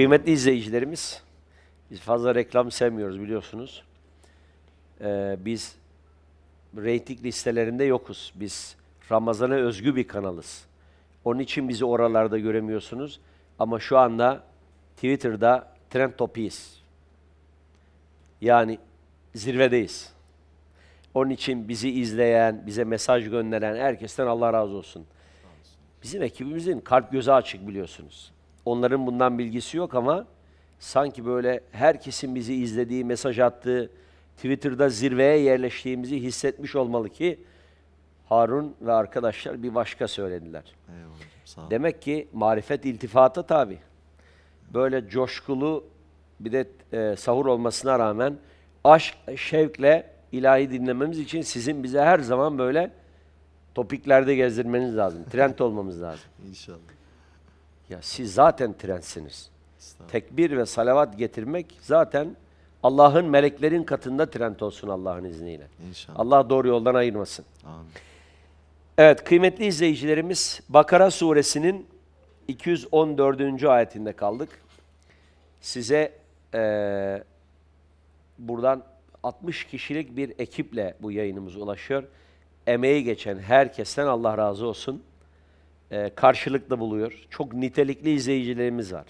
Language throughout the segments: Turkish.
Kıymetli izleyicilerimiz, biz fazla reklam sevmiyoruz biliyorsunuz. Ee, biz reyting listelerinde yokuz. Biz Ramazan'a özgü bir kanalız. Onun için bizi oralarda göremiyorsunuz. Ama şu anda Twitter'da trend topiyiz. Yani zirvedeyiz. Onun için bizi izleyen, bize mesaj gönderen herkesten Allah razı olsun. Bizim ekibimizin kalp gözü açık biliyorsunuz. Onların bundan bilgisi yok ama sanki böyle herkesin bizi izlediği, mesaj attığı, Twitter'da zirveye yerleştiğimizi hissetmiş olmalı ki Harun ve arkadaşlar bir başka söylediler. Eyvallah sağ ol. Demek ki marifet iltifata tabi. Böyle coşkulu bir de e, sahur olmasına rağmen aşk, şevkle ilahi dinlememiz için sizin bize her zaman böyle topiklerde gezdirmeniz lazım. Trend olmamız lazım. İnşallah. Ya siz zaten. Estağfurullah. Tekbir ve salavat getirmek zaten Allah'ın meleklerin katında trend olsun Allah'ın izniyle. İnşallah. Allah doğru yoldan ayırmasın. Amin. Evet kıymetli izleyicilerimiz Bakara suresinin 214. ayetinde kaldık. Size eee, buradan 60 kişilik bir ekiple bu yayınımız ulaşıyor. Emeği geçen herkesten Allah razı olsun. Eee karşılıklı buluyor. Çok nitelikli izleyicilerimiz var.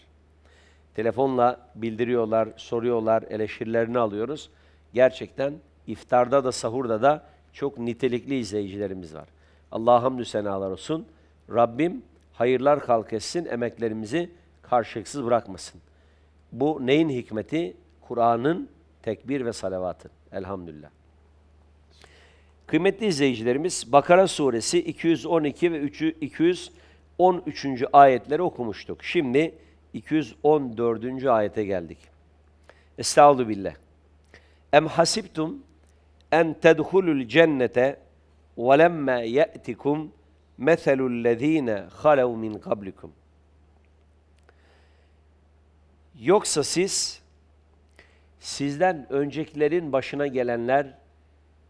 Telefonla bildiriyorlar, soruyorlar, eleştirilerini alıyoruz. Gerçekten iftarda da sahurda da çok nitelikli izleyicilerimiz var. Allah'a hamdü senalar olsun. Rabbim hayırlar kalk etsin, emeklerimizi karşılıksız bırakmasın. Bu neyin hikmeti? Kur'an'ın tekbir ve salavatı. Elhamdülillah. Kıymetli izleyicilerimiz Bakara suresi 212 ve 3'ü 213. ayetleri okumuştuk. Şimdi 214. ayete geldik. Estağfurullah billah. Em hasibtum en tedhulul cennete ve lemma ye'tikum meselul lezine halev min kablikum. Yoksa siz sizden öncekilerin başına gelenler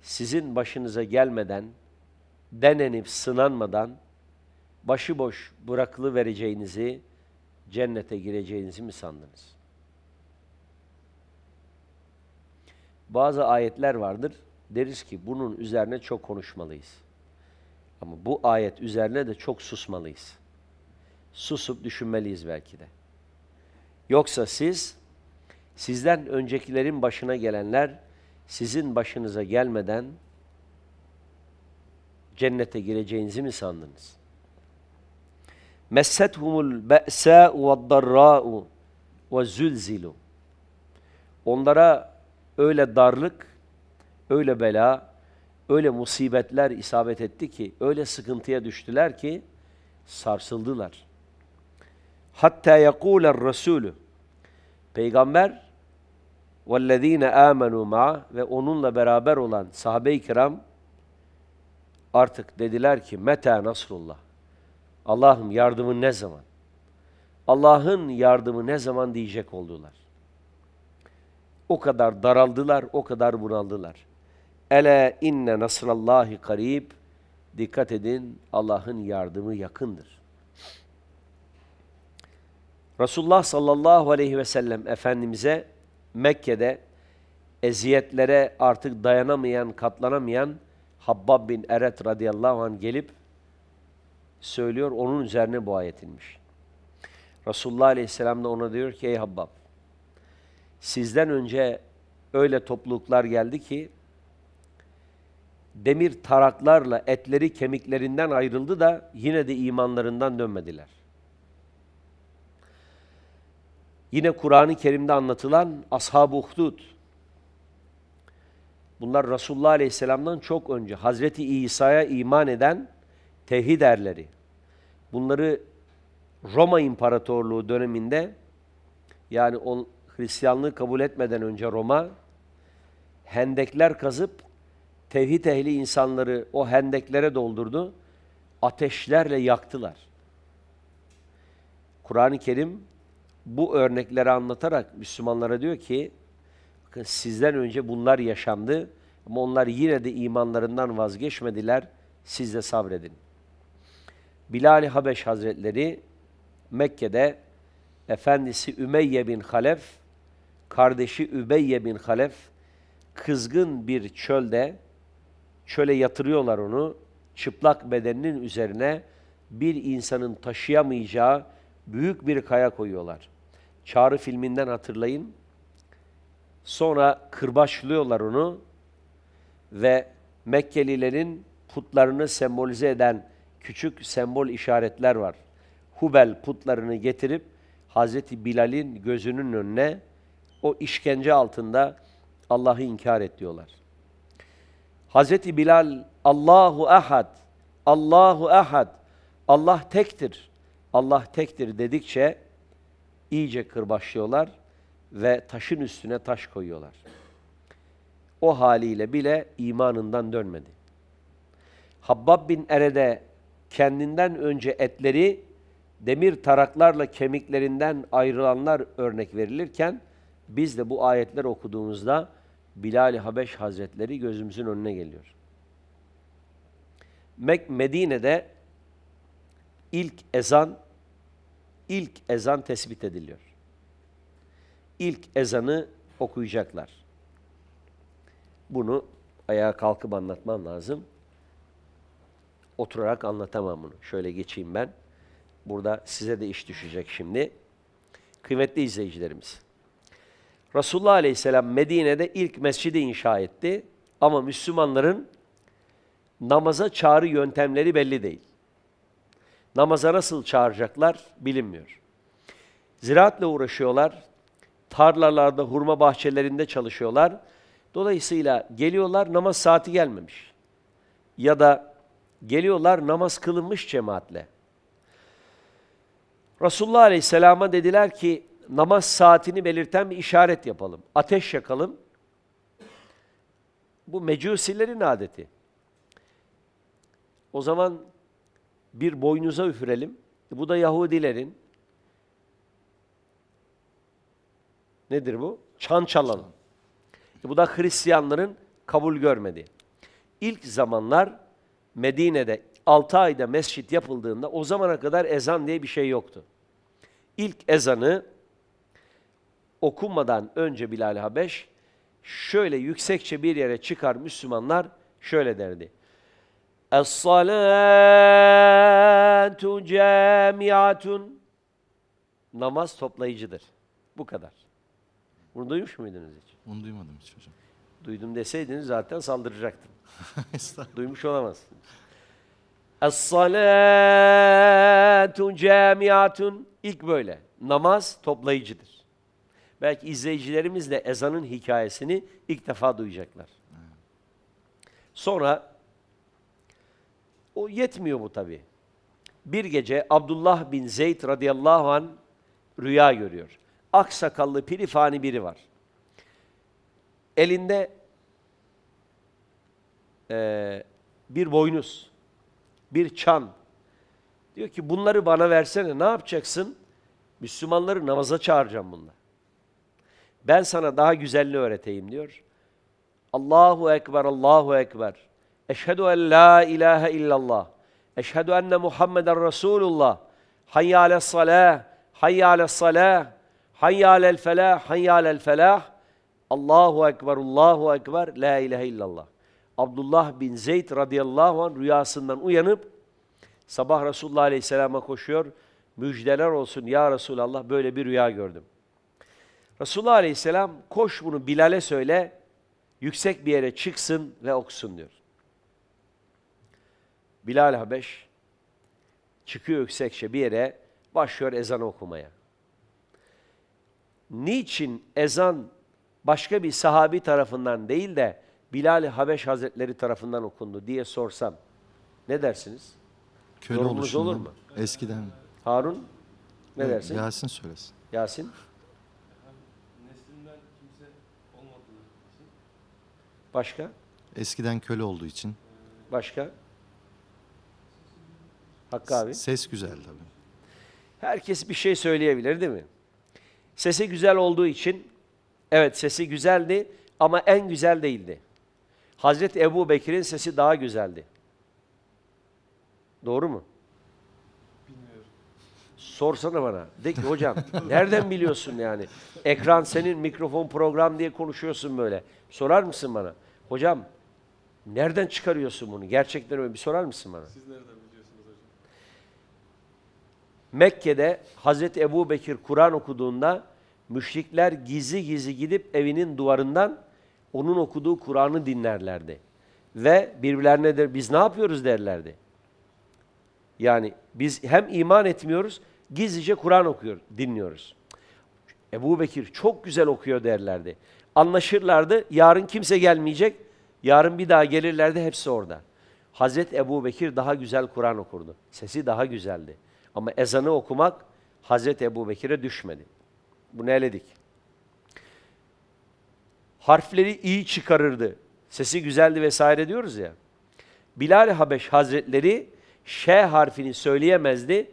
sizin başınıza gelmeden, denenip sınanmadan başıboş bırakılı vereceğinizi, cennete gireceğinizi mi sandınız? Bazı ayetler vardır, deriz ki bunun üzerine çok konuşmalıyız. Ama bu ayet üzerine de çok susmalıyız. Susup düşünmeliyiz belki de. Yoksa siz, sizden öncekilerin başına gelenler, sizin başınıza gelmeden cennete gireceğinizi mi sandınız? Messethumul be'sâ'u ve'd-darrâ'u ve Onlara öyle darlık, öyle bela, öyle musibetler isabet etti ki, öyle sıkıntıya düştüler ki sarsıldılar. Hatta yekûler Resulü Peygamber وَالَّذ۪ينَ آمَنُوا مَعَ ve onunla beraber olan sahabe-i kiram artık dediler ki meta nasrullah. Allah'ım yardımın ne zaman? Allah'ın yardımı ne zaman diyecek oldular. O kadar daraldılar, o kadar bunaldılar. Ele inne nasrallahi karib. Dikkat edin Allah'ın yardımı yakındır. Resulullah sallallahu aleyhi ve sellem Efendimiz'e Mekke'de eziyetlere artık dayanamayan, katlanamayan Habbab bin Eret radıyallahu anh gelip söylüyor, onun üzerine bu ayet inmiş. Resulullah aleyhisselam da ona diyor ki, ey Habbab, sizden önce öyle topluluklar geldi ki, demir taraklarla etleri kemiklerinden ayrıldı da yine de imanlarından dönmediler. Yine Kur'an-ı Kerim'de anlatılan Ashab-ı Uhdud. Bunlar Resulullah Aleyhisselam'dan çok önce Hazreti İsa'ya iman eden tevhid erleri. Bunları Roma İmparatorluğu döneminde yani o Hristiyanlığı kabul etmeden önce Roma hendekler kazıp tevhid ehli insanları o hendeklere doldurdu. Ateşlerle yaktılar. Kur'an-ı Kerim bu örnekleri anlatarak Müslümanlara diyor ki bakın sizden önce bunlar yaşandı ama onlar yine de imanlarından vazgeçmediler. Siz de sabredin. Bilal-i Habeş Hazretleri Mekke'de efendisi Ümeyye bin Halef, kardeşi Übeyye bin Halef, kızgın bir çölde, çöle yatırıyorlar onu, çıplak bedeninin üzerine bir insanın taşıyamayacağı büyük bir kaya koyuyorlar. Çağrı filminden hatırlayın. Sonra kırbaçlıyorlar onu ve Mekkelilerin putlarını sembolize eden küçük sembol işaretler var. Hubel putlarını getirip Hazreti Bilal'in gözünün önüne o işkence altında Allah'ı inkar et diyorlar. Hazreti Bilal Allahu Ahad, Allahu Ahad, Allah tektir, Allah tektir dedikçe iyice kırbaçlıyorlar ve taşın üstüne taş koyuyorlar. O haliyle bile imanından dönmedi. Habbab bin Ered'e kendinden önce etleri demir taraklarla kemiklerinden ayrılanlar örnek verilirken biz de bu ayetler okuduğumuzda Bilal-i Habeş Hazretleri gözümüzün önüne geliyor. Medine'de ilk ezan ilk ezan tespit ediliyor. İlk ezanı okuyacaklar. Bunu ayağa kalkıp anlatmam lazım. Oturarak anlatamam bunu. Şöyle geçeyim ben. Burada size de iş düşecek şimdi. Kıymetli izleyicilerimiz. Resulullah Aleyhisselam Medine'de ilk mescidi inşa etti. Ama Müslümanların namaza çağrı yöntemleri belli değil. Namaza nasıl çağıracaklar bilinmiyor. Ziraatla uğraşıyorlar. Tarlalarda, hurma bahçelerinde çalışıyorlar. Dolayısıyla geliyorlar namaz saati gelmemiş. Ya da geliyorlar namaz kılınmış cemaatle. Resulullah Aleyhisselam'a dediler ki namaz saatini belirten bir işaret yapalım. Ateş yakalım. Bu mecusilerin adeti. O zaman bir boynuza üfürelim. Bu da Yahudilerin. Nedir bu? Çan çalalım. Bu da Hristiyanların kabul görmedi. İlk zamanlar Medine'de 6 ayda mescit yapıldığında o zamana kadar ezan diye bir şey yoktu. İlk ezanı okunmadan önce Bilal Habeş şöyle yüksekçe bir yere çıkar Müslümanlar şöyle derdi. Es-salatu camiatun Namaz toplayıcıdır. Bu kadar. Bunu duymuş muydunuz hiç? Onu duymadım hiç hocam. Duydum deseydiniz zaten saldıracaktım. Duymuş olamazsınız. Es-salatu camiatun ilk böyle. Namaz toplayıcıdır. Belki izleyicilerimiz de ezanın hikayesini ilk defa duyacaklar. Sonra o yetmiyor bu tabi. Bir gece Abdullah bin Zeyd radıyallahu an rüya görüyor. Aksakallı pirifani biri var. Elinde eee, bir boynuz, bir çan. Diyor ki bunları bana versene ne yapacaksın? Müslümanları namaza çağıracağım bunlar. Ben sana daha güzelini öğreteyim diyor. Allahu Ekber, Allahu Ekber. Eşhedü en la ilahe illallah. Eşhedü enne Muhammeden Resulullah. Hayya alel salah, hayya alel salah, hayya alel felah, hayya alel felah. Allahu Ekber, Allahu Ekber, la ilahe illallah. Abdullah bin Zeyd radıyallahu anh rüyasından uyanıp sabah Resulullah aleyhisselama koşuyor. Müjdeler olsun ya Resulallah böyle bir rüya gördüm. Resulullah aleyhisselam koş bunu Bilal'e söyle yüksek bir yere çıksın ve okusun diyor. Bilal Habeş çıkıyor yüksekçe bir yere başlıyor ezan okumaya. Niçin ezan başka bir sahabi tarafından değil de Bilal Habeş Hazretleri tarafından okundu diye sorsam ne dersiniz? Köle Yorumunuz olur mu? Eskiden. Harun ne Evet, dersin? Yasin söylesin. Yasin neslinden kimse olmadığı için başka? Eskiden köle olduğu için. Başka? Hakkı abi. Ses güzel tabii. Herkes bir şey söyleyebilir değil mi? Sesi güzel olduğu için, evet sesi güzeldi ama en güzel değildi. Hazreti Ebu Bekir'in sesi daha güzeldi. Doğru mu? bilmiyorum. Sorsana bana. De ki hocam nereden biliyorsun yani? Ekran senin, mikrofon program diye konuşuyorsun böyle. Sorar mısın bana? Hocam nereden çıkarıyorsun bunu? Gerçekten öyle bir sorar mısın bana? Siz nereden? Mekke'de Hazreti Ebu Bekir Kur'an okuduğunda müşrikler gizli gizli gidip evinin duvarından onun okuduğu Kur'an'ı dinlerlerdi. Ve birbirlerine de biz ne yapıyoruz derlerdi. Yani biz hem iman etmiyoruz, gizlice Kur'an okuyor, dinliyoruz. Ebu Bekir çok güzel okuyor derlerdi. Anlaşırlardı, yarın kimse gelmeyecek, yarın bir daha gelirlerdi, hepsi orada. Hazreti Ebu Bekir daha güzel Kur'an okurdu. Sesi daha güzeldi. Ama ezanı okumak Hazreti Ebu Bekir'e düşmedi. Bunu eledik. Harfleri iyi çıkarırdı. Sesi güzeldi vesaire diyoruz ya. Bilal Habeş Hazretleri Ş harfini söyleyemezdi,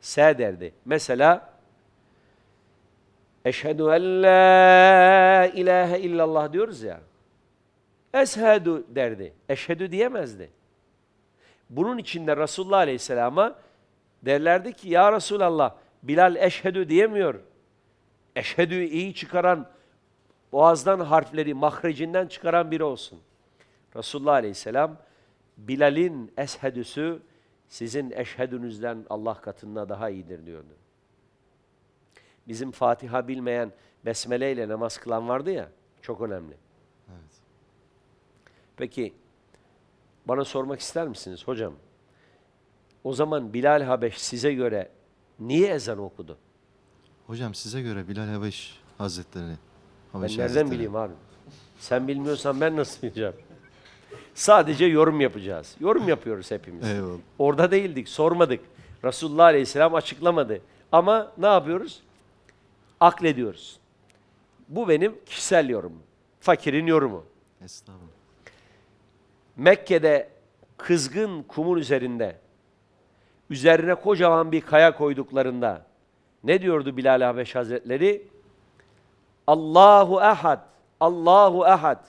S derdi. Mesela Eşhedü en la ilahe illallah diyoruz ya. Eshedü derdi. Eşhedü diyemezdi. Bunun içinde Resulullah Aleyhisselam'a derlerdi ki ya Resulallah Bilal eşhedü diyemiyor. Eşhedü iyi çıkaran boğazdan harfleri mahrecinden çıkaran biri olsun. Resulullah Aleyhisselam Bilal'in eshedüsü sizin eşhedünüzden Allah katında daha iyidir diyordu. Bizim Fatiha bilmeyen besmele ile namaz kılan vardı ya çok önemli. Evet. Peki bana sormak ister misiniz hocam? O zaman Bilal Habeş size göre niye ezan okudu? Hocam size göre Bilal Habeş Hazretleri. Ben Habeşi nereden bileyim abi? Sen bilmiyorsan ben nasıl bileceğim? Sadece yorum yapacağız. Yorum yapıyoruz hepimiz. Eyvallah. Orada değildik, sormadık. Resulullah Aleyhisselam açıklamadı. Ama ne yapıyoruz? Aklediyoruz. Bu benim kişisel yorumum. Fakirin yorumu. Estağfurullah. Mekke'de kızgın kumun üzerinde üzerine kocaman bir kaya koyduklarında ne diyordu Bilal Habeş Hazretleri? Allahu ehad, Allahu ehad.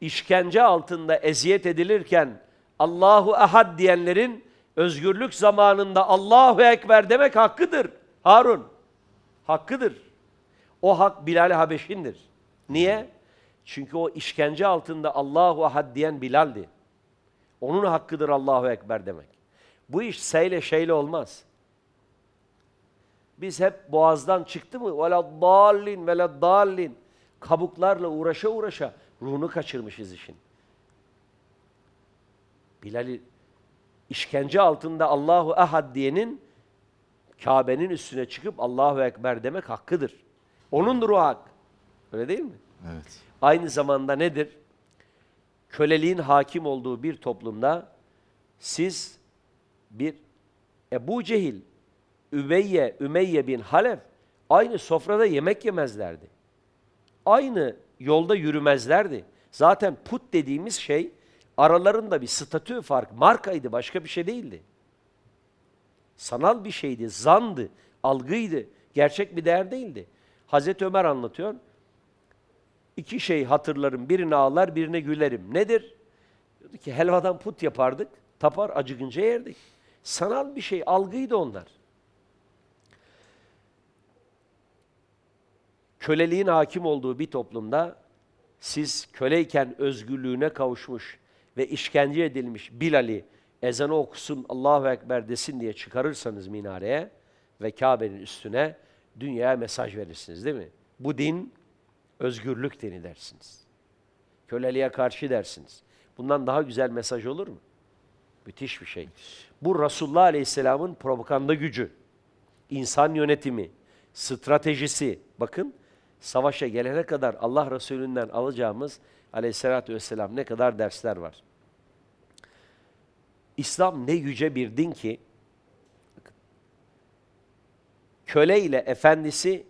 İşkence altında eziyet edilirken Allahu ehad diyenlerin özgürlük zamanında Allahu ekber demek hakkıdır. Harun, hakkıdır. O hak Bilal Habeş'indir. Niye? Çünkü o işkence altında Allahu Ahad diyen Bilal'di. Onun hakkıdır Allahu Ekber demek. Bu iş seyle şeyle olmaz. Biz hep boğazdan çıktı mı? Vela dallin vela dallin. Kabuklarla uğraşa uğraşa ruhunu kaçırmışız işin. Bilal'i işkence altında Allahu Ahad diyenin Kabe'nin üstüne çıkıp Allahu Ekber demek hakkıdır. Onundur o hak. Öyle değil mi? Evet. Aynı zamanda nedir? Köleliğin hakim olduğu bir toplumda siz bir Ebu Cehil, Ümeyye, Ümeyye bin Halef aynı sofrada yemek yemezlerdi. Aynı yolda yürümezlerdi. Zaten put dediğimiz şey aralarında bir statü fark, markaydı, başka bir şey değildi. Sanal bir şeydi, zandı, algıydı, gerçek bir değer değildi. Hazreti Ömer anlatıyor. İki şey hatırlarım. Birine ağlar, birine gülerim. Nedir? Diyordu ki helvadan put yapardık. Tapar acıkınca yerdik. Sanal bir şey, algıydı onlar. Köleliğin hakim olduğu bir toplumda siz köleyken özgürlüğüne kavuşmuş ve işkence edilmiş Bilal'i ezanı okusun, Allahu Ekber desin diye çıkarırsanız minareye ve Kabe'nin üstüne dünyaya mesaj verirsiniz değil mi? Bu din özgürlük dini dersiniz. Köleliğe karşı dersiniz. Bundan daha güzel mesaj olur mu? Müthiş bir şey. Bu Resulullah Aleyhisselam'ın propaganda gücü, insan yönetimi, stratejisi. Bakın savaşa gelene kadar Allah Resulü'nden alacağımız Aleyhisselatü Vesselam ne kadar dersler var. İslam ne yüce bir din ki köle ile efendisi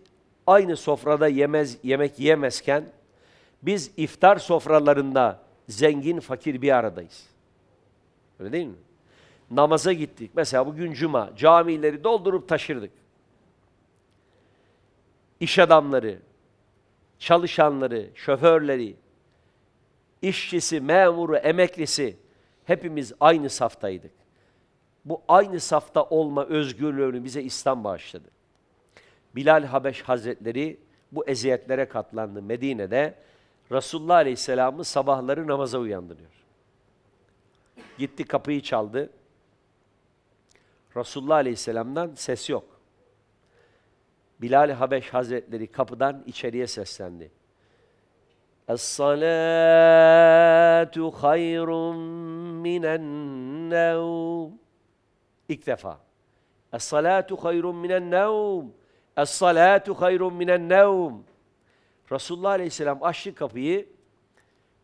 aynı sofrada yemez yemek yiyemezken biz iftar sofralarında zengin fakir bir aradayız. Öyle değil mi? Namaza gittik. Mesela bugün cuma camileri doldurup taşırdık. İş adamları, çalışanları, şoförleri, işçisi, memuru, emeklisi hepimiz aynı saftaydık. Bu aynı safta olma özgürlüğünü bize İslam bağışladı. Bilal Habeş Hazretleri bu eziyetlere katlandı Medine'de. Resulullah Aleyhisselam'ı sabahları namaza uyandırıyor. Gitti kapıyı çaldı. Resulullah Aleyhisselam'dan ses yok. Bilal Habeş Hazretleri kapıdan içeriye seslendi. Es-salatu hayrun minen nevm. İlk defa. Es-salatu hayrun minen nevm. Es-salatu hayrun minen nevm. Resulullah Aleyhisselam açtı kapıyı.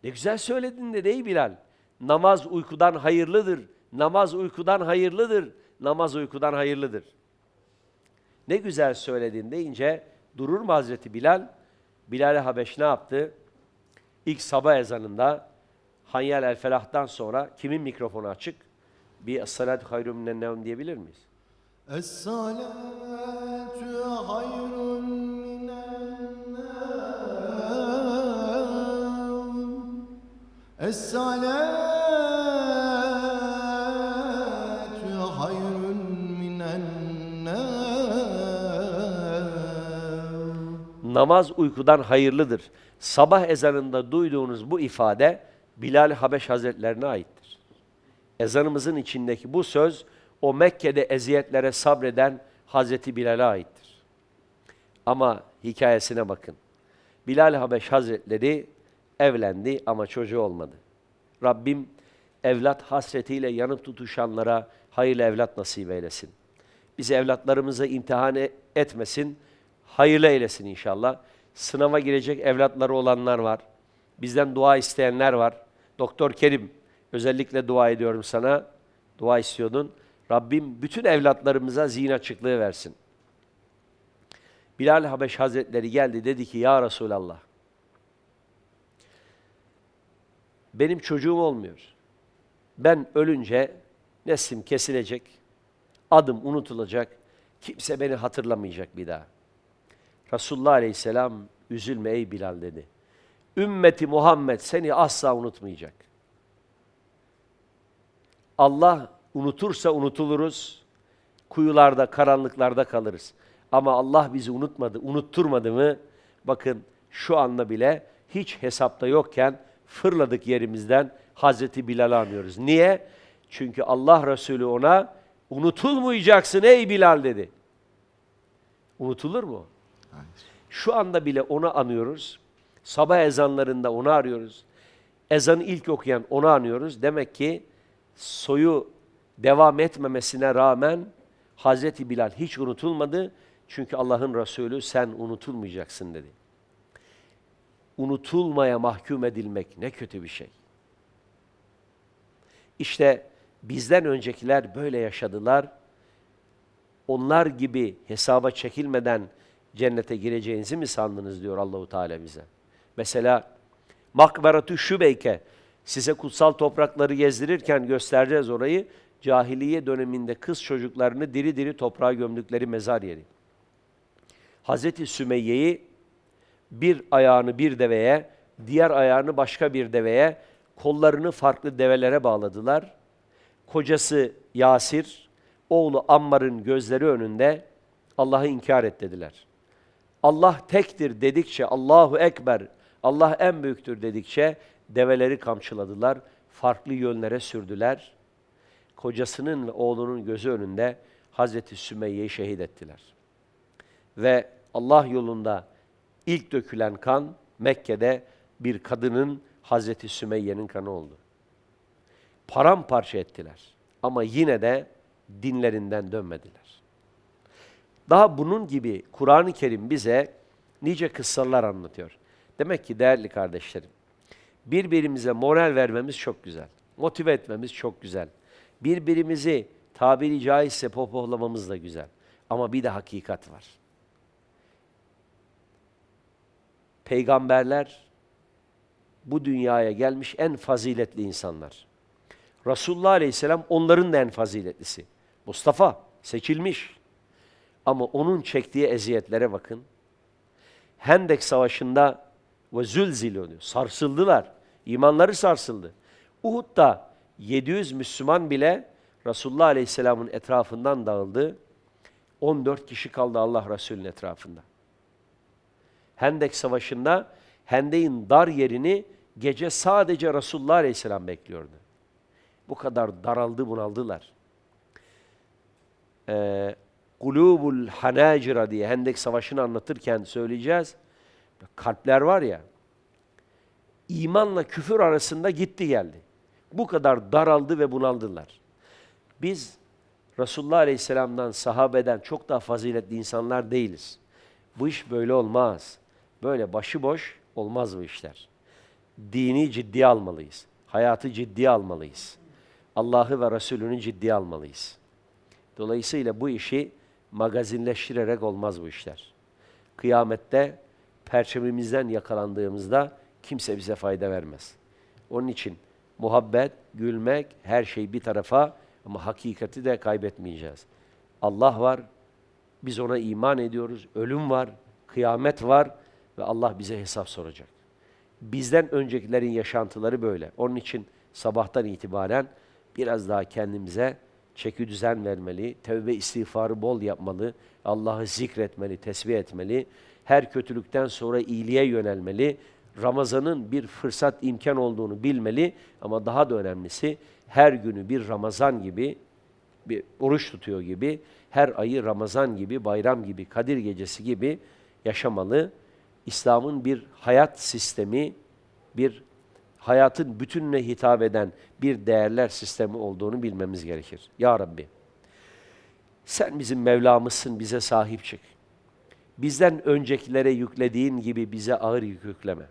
Ne güzel söyledin de ey Bilal. Namaz uykudan hayırlıdır. Namaz uykudan hayırlıdır. Namaz uykudan hayırlıdır. Ne güzel söyledin deyince durur mu Hazreti Bilal? Bilal-i Habeş ne yaptı? İlk sabah ezanında Hanyal el Felah'tan sonra kimin mikrofonu açık? Bir Es-salatu hayrun minen nevm diyebilir miyiz? Es-salatu hayrun minen nevm. Es-salatu Namaz uykudan hayırlıdır. Sabah ezanında duyduğunuz bu ifade Bilal Habeş Hazretlerine aittir. Ezanımızın içindeki bu söz o Mekke'de eziyetlere sabreden Hazreti Bilal'e aittir. Ama hikayesine bakın. Bilal Habeş Hazretleri evlendi ama çocuğu olmadı. Rabbim evlat hasretiyle yanıp tutuşanlara hayırlı evlat nasip eylesin. Bizi evlatlarımıza imtihan e- etmesin, hayırlı eylesin inşallah. Sınava girecek evlatları olanlar var. Bizden dua isteyenler var. Doktor Kerim, özellikle dua ediyorum sana. Dua istiyordun. Rabbim bütün evlatlarımıza zihin açıklığı versin. Bilal Habeş Hazretleri geldi dedi ki ya Resulallah benim çocuğum olmuyor. Ben ölünce neslim kesilecek, adım unutulacak, kimse beni hatırlamayacak bir daha. Resulullah Aleyhisselam üzülme ey Bilal dedi. Ümmeti Muhammed seni asla unutmayacak. Allah unutursa unutuluruz, kuyularda, karanlıklarda kalırız. Ama Allah bizi unutmadı, unutturmadı mı? Bakın şu anda bile hiç hesapta yokken fırladık yerimizden Hazreti Bilal'i anıyoruz. Niye? Çünkü Allah Resulü ona unutulmayacaksın ey Bilal dedi. Unutulur mu? Hayır. Şu anda bile onu anıyoruz. Sabah ezanlarında onu arıyoruz. Ezanı ilk okuyan onu anıyoruz. Demek ki soyu devam etmemesine rağmen Hazreti Bilal hiç unutulmadı. Çünkü Allah'ın Resulü sen unutulmayacaksın dedi. Unutulmaya mahkum edilmek ne kötü bir şey. İşte bizden öncekiler böyle yaşadılar. Onlar gibi hesaba çekilmeden cennete gireceğinizi mi sandınız diyor Allahu Teala bize. Mesela Makberatü Şübeyke size kutsal toprakları gezdirirken göstereceğiz orayı. Cahiliye döneminde kız çocuklarını diri diri toprağa gömdükleri mezar yeri. Hazreti Sümeyye'yi bir ayağını bir deveye, diğer ayağını başka bir deveye, kollarını farklı develere bağladılar. Kocası Yasir, oğlu Ammar'ın gözleri önünde Allah'ı inkar et dediler. Allah tektir dedikçe, Allahu Ekber, Allah en büyüktür dedikçe develeri kamçıladılar, farklı yönlere sürdüler. Kocasının ve oğlunun gözü önünde Hazreti Sümeyye'yi şehit ettiler. Ve Allah yolunda ilk dökülen kan Mekke'de bir kadının Hazreti Sümeyye'nin kanı oldu. Paramparça ettiler. Ama yine de dinlerinden dönmediler. Daha bunun gibi Kur'an-ı Kerim bize nice kıssalar anlatıyor. Demek ki değerli kardeşlerim, birbirimize moral vermemiz çok güzel. Motive etmemiz çok güzel. Birbirimizi tabiri caizse pohpohlamamız da güzel. Ama bir de hakikat var. Peygamberler bu dünyaya gelmiş en faziletli insanlar. Resulullah Aleyhisselam onların da en faziletlisi. Mustafa seçilmiş. Ama onun çektiği eziyetlere bakın. Hendek Savaşı'nda ve zülzilü diyor. Sarsıldılar. İmanları sarsıldı. Uhud'da 700 Müslüman bile Resulullah Aleyhisselam'ın etrafından dağıldı. 14 kişi kaldı Allah Resulü'nün etrafında. Hendek Savaşı'nda Hendek'in dar yerini gece sadece Resulullah Aleyhisselam bekliyordu. Bu kadar daraldı bunaldılar. Ee, Kulubul Hanacira diye Hendek Savaşı'nı anlatırken söyleyeceğiz. Kalpler var ya, imanla küfür arasında gitti geldi. Bu kadar daraldı ve bunaldılar. Biz Resulullah Aleyhisselam'dan, sahabeden çok daha faziletli insanlar değiliz. Bu iş böyle olmaz. Böyle başıboş olmaz bu işler. Dini ciddiye almalıyız. Hayatı ciddiye almalıyız. Allah'ı ve Resulünü ciddiye almalıyız. Dolayısıyla bu işi magazinleştirerek olmaz bu işler. Kıyamette perçemimizden yakalandığımızda kimse bize fayda vermez. Onun için muhabbet, gülmek, her şey bir tarafa ama hakikati de kaybetmeyeceğiz. Allah var, biz ona iman ediyoruz. Ölüm var, kıyamet var ve Allah bize hesap soracak. Bizden öncekilerin yaşantıları böyle. Onun için sabahtan itibaren biraz daha kendimize çeki düzen vermeli, tevbe istiğfarı bol yapmalı, Allah'ı zikretmeli, tesbih etmeli, her kötülükten sonra iyiliğe yönelmeli, Ramazan'ın bir fırsat imkan olduğunu bilmeli ama daha da önemlisi her günü bir Ramazan gibi, bir oruç tutuyor gibi, her ayı Ramazan gibi, bayram gibi, Kadir gecesi gibi yaşamalı. İslam'ın bir hayat sistemi, bir hayatın bütününe hitap eden bir değerler sistemi olduğunu bilmemiz gerekir. Ya Rabbi, sen bizim Mevlamızsın, bize sahip çık. Bizden öncekilere yüklediğin gibi bize ağır yük yükleme.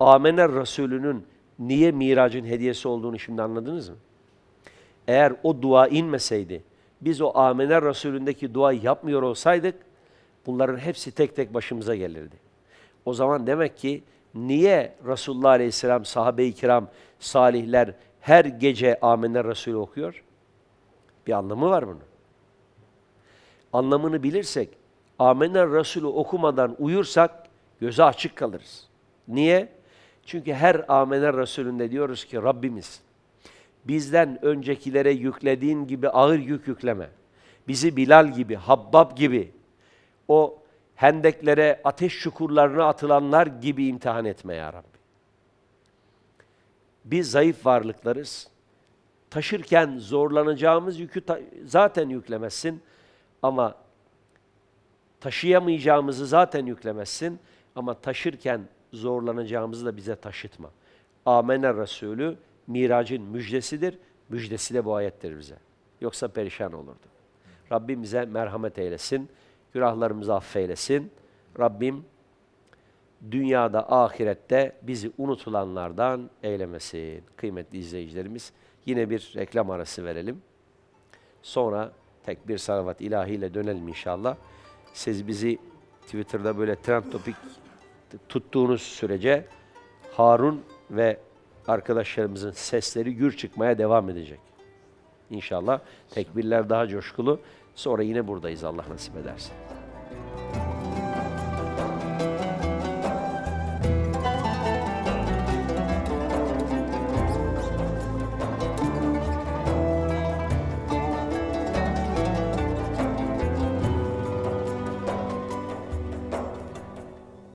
Amener Resulü'nün niye miracın hediyesi olduğunu şimdi anladınız mı? Eğer o dua inmeseydi, biz o Amener Resulü'ndeki duayı yapmıyor olsaydık, bunların hepsi tek tek başımıza gelirdi. O zaman demek ki niye Resulullah Aleyhisselam, sahabe-i kiram, salihler her gece Amener Resulü okuyor? Bir anlamı var bunun. Anlamını bilirsek, Amener Resulü okumadan uyursak göze açık kalırız. Niye? Çünkü her Amener Resulünde diyoruz ki Rabbimiz bizden öncekilere yüklediğin gibi ağır yük yükleme. Bizi Bilal gibi, Habbab gibi o hendeklere, ateş çukurlarına atılanlar gibi imtihan etme ya Rabbi. Biz zayıf varlıklarız. Taşırken zorlanacağımız yükü zaten yüklemezsin ama taşıyamayacağımızı zaten yüklemezsin ama taşırken zorlanacağımızı da bize taşıtma. Amener Resulü miracın müjdesidir. Müjdesi de bu ayettir bize. Yoksa perişan olurdu. Rabbim bize merhamet eylesin. Günahlarımızı affeylesin. Rabbim dünyada, ahirette bizi unutulanlardan eylemesin. Kıymetli izleyicilerimiz, yine bir reklam arası verelim. Sonra tek bir salavat ilahiyle dönelim inşallah. Siz bizi Twitter'da böyle trend topik tuttuğunuz sürece Harun ve arkadaşlarımızın sesleri gür çıkmaya devam edecek. İnşallah tekbirler daha coşkulu. Sonra yine buradayız Allah nasip ederse.